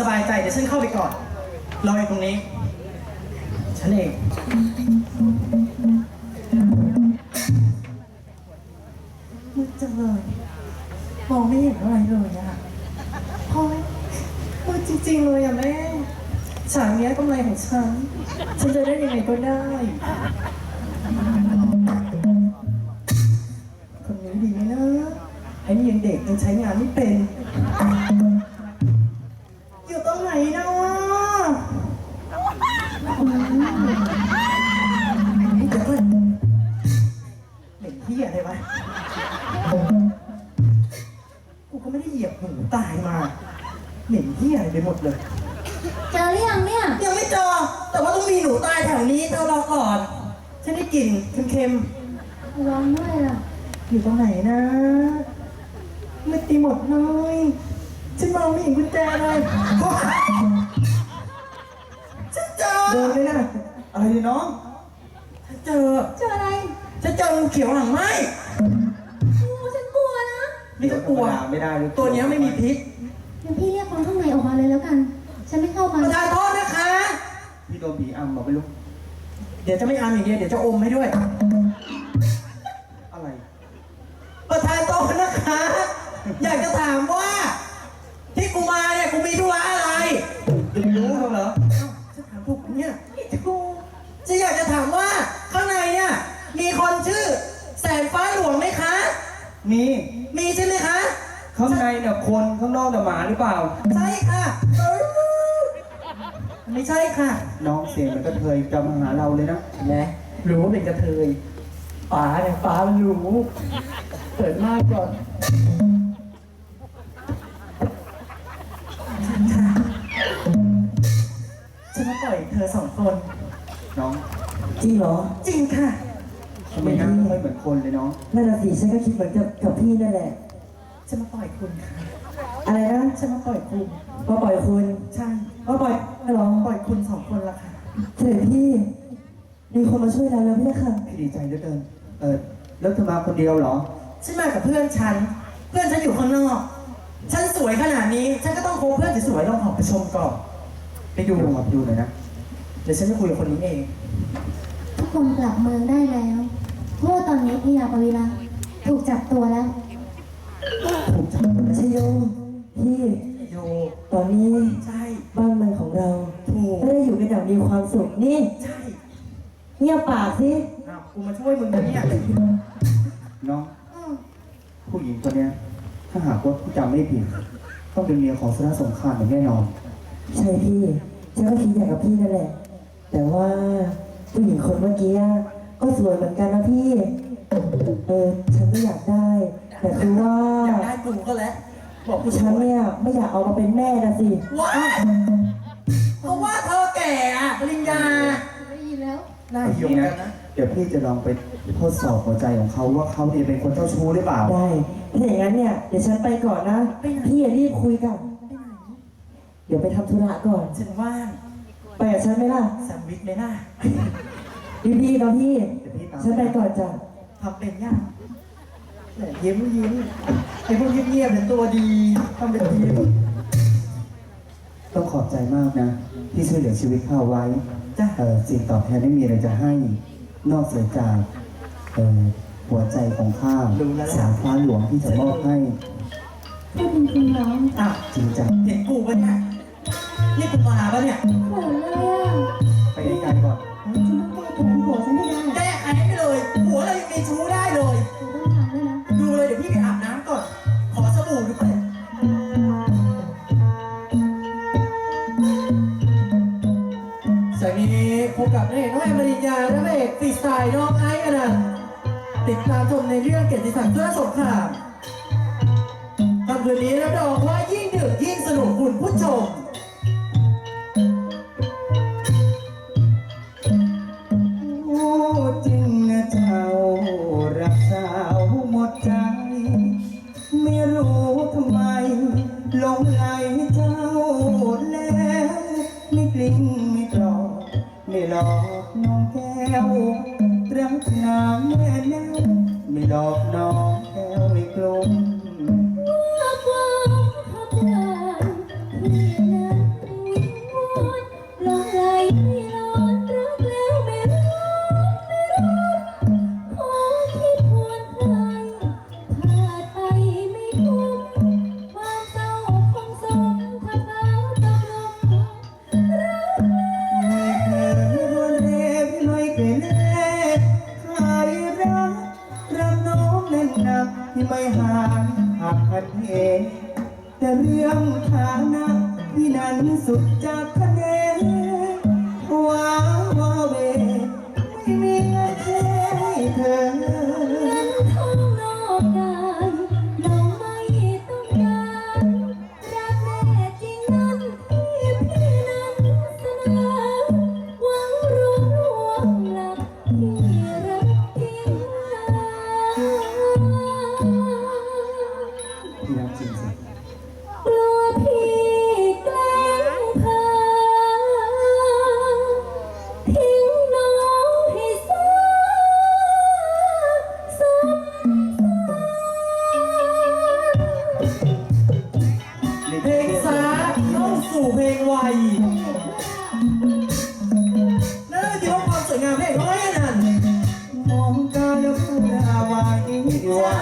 สบายใจเดี๋ยวฉันเข้าไปก่อนรออยู่ตรงนี้ ฉันเอง มืดจังเลยมองไม่เห็นอะไรเลยอะพอยมืดจริงๆเลยอะแม่ฉากเนี้ยกำไรของฉัน ฉันจะได้ยังไงก็ได้ คนนี้ดีนะไอ้นี่ยังเด็กยังใช้งานไม่เป็น ยียบหนูตายมาเหม็นที่อะไรไปหมดเลย เจอหรือยังเนี่ย ยังไม่เจอ แต่ว่าต้องมีหนูตายแถวนี้เธอรอก่อนฉันได้กลิ่นเค็มร้องด้วยล่ะๆอยู่ตรงไหนนะไม่ตีหมดเลยฉันมองไม่เห็นกุญแจเลยฉันเจอเดินเลยนะอะไรดีน้องฉันเจอ เจออะไร ฉันเจองูเขียวหลังไหมโอ้ฉันกลัว นะนี่ก็กลัว ไม่ได้เลยตัวเนี้ยไม่มีพิษเดี๋ยวพี่เรียกคนข้างในออกมาเลยแล้วกัน ฉันไม่เข้าไปประทานโทษนะคะ พี่โดนผีอำบอกไม่รู้ เดี๋ยวจะไม่อามอย่างเดียวเดี๋ยวจะอมให้ด้วย อะไร ประธานโต๊ะนะคะ อยากจะถามว่า ที่กูมาเนี่ยกูมีธุระอะไรจะไม่รู้เขาเหรอเอ้าจะถามถูกไหมเนี่ยถูกจะอยากจะถามว่าข้างในเนี่ยมีคนชื่อแสงฟ้าหลวงไหมคะ มีมีใช่ไหมคะ ข้างในเนี่ยคนข้างนอกเนี่ยหมาหรือเปล่า ใช่ค่ะเออไม่ใช่ค่ะน้องเสียงมันก็เคยจะมาหาเราเลยนะเห็นไหมรู้ว่าเป็นกระเทยป๋าเนี่ยป๋ามันรู้เปิดมากก่อนฉันมาปล่อยเธอสองคนน้องจริงเหรอ จริงค่ะทำไมหน้าไม่เหมือนคนเลยน้อง นั่นน่ะสิฉันก็คิดเหมือนกับกับพี่นั่นแหละ ฉันมาปล่อยคุณค่ะอะไรนะฉันมาปล่อยคุณมาปล่อยคุณใช่มาปล่อยเหรอปล่อยคุณสองคนละค่ะเสด็จพี่มีคนมาช่วยเราแล้วพี่นะคะพี่ดีใจเหลือเกินเออแล้วเธอมาคนเดียวเหรอ ฉันมากับเพื่อนฉัน เพื่อนฉันอยู่ข้างนอก ฉันสวยขนาดนี้ ฉันก็ต้องโคบเพื่อนสวยๆลองออกไปชมก่อน ไปดูดูมาดูหน่อยนะ เดี๋ยวฉันจะคุยกับคนนี้เอง ทุกคนกลับเมืองได้แล้วเพราะว่าตอนนี้พญาปวีระถูกจับตัวแล้ว ปากสิอ้าวกูมาช่วยมึงนะเนี่ยน้องอืมผู้หญิงคนเนี้ย ถ้าหากว่าผู้จำไม่ผิด ต้องเป็นเมียของสุรสงครามอย่างแน่นอน ใช่พี่ฉันก็คิดอย่างกับพี่นั่นแหละ แต่ว่าผู้หญิงคนเมื่อกี้ก็สวยเหมือนกันนะพี่ เออฉันก็อยากได้ แต่คือว่า อยากได้กูก็แล้วบอกกูฉันเนี่ยไม่อยากเอามาเป็นแม่นะสิว้าเพราะว่าเธอแก่อะปริญญาได้ยิ นแล้วน่าเอาหิวงี้เหมือนนะกันนะ เดี๋ยวพี่จะลองไปทดสอบหัวใจของเขาว่าเขาเนี่ยเป็นคนเจ้าชู้หรือเปล่า ได้ถ้าอย่างนั้นเนี่ยเดี๋ยวฉันไปก่อนนะ พี่อย่ารีบคุยกัน เดี๋ยวไปทำธุระก่อน ฉันว่างไปกับฉันไหมล่ะแซมวิชไหมล่ะดีๆนะพี่ เดี๋ยวพี่ตามฉันไปก่อนจ้ะ ทำเป็นยังแต่ยิ้มยิ้มไอ้พวกเงียบๆเป็นตัวดีทำเป็นยิ้มต้องขอบใจมากนะ ที่ช่วยเหลือชีวิตเขาไว้ จ้ะ เออสิ่งตอบแทนไม่มีอะไรจะให้นอกเสียจากเออหัวใจของข้าสาฟ้าหลวงที่จะมอบให้พูดจริงๆเหรออะจริงจังเห็นกูปะเนี่ยนี่กูมาปะเนี่ยโหเลยอะไปไกลๆก่อน ฉันต้องแก้ รินยาและพระเอกฟรีสไตล์น้องไอซ์อนันต์ติดตามชมในเรื่องเกียรติศักดิ์เพื่อสงครามค่ำคืนนี้รับรองว่ายิ่งดึกยิ่งสนุกคุณผู้ชมจริงนะเจ้ารักสาวหมดใจ ไม่รู้ทำไมหลงไหลเจ้าแล้วไม่กลิ้งไม่กรอกไม่หลอก รักนางแม่แน่วไม่ดอกน้อง หนักที่ไม่หายหากพันเหแต่เรื่องฐานะที่นั้นสุดจัก 哇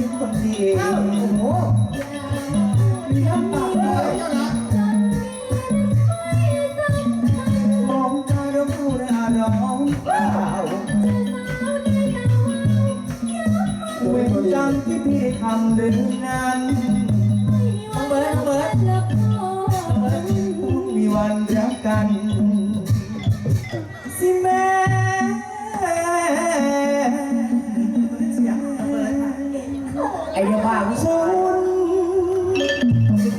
เป็นคนดีโอ้โหมีน้ำตาเลยมองตาแล้วพูดอาร้องเปล่าเว้นจำที่พี่ทำเดือนนั้นเบิร์ดเบิร์ดเบิร์ดมีวันรักกัน ไอ้ยาบ้าวิชน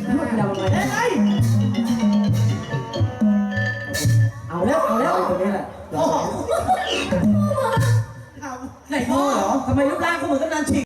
พูดเราไปเอาแล้วเอาแล้วตัวนี้แหละโอ้โหไหนพ่อเหรอทำไมรูปร่างเขาเหมือนกำนันฉีก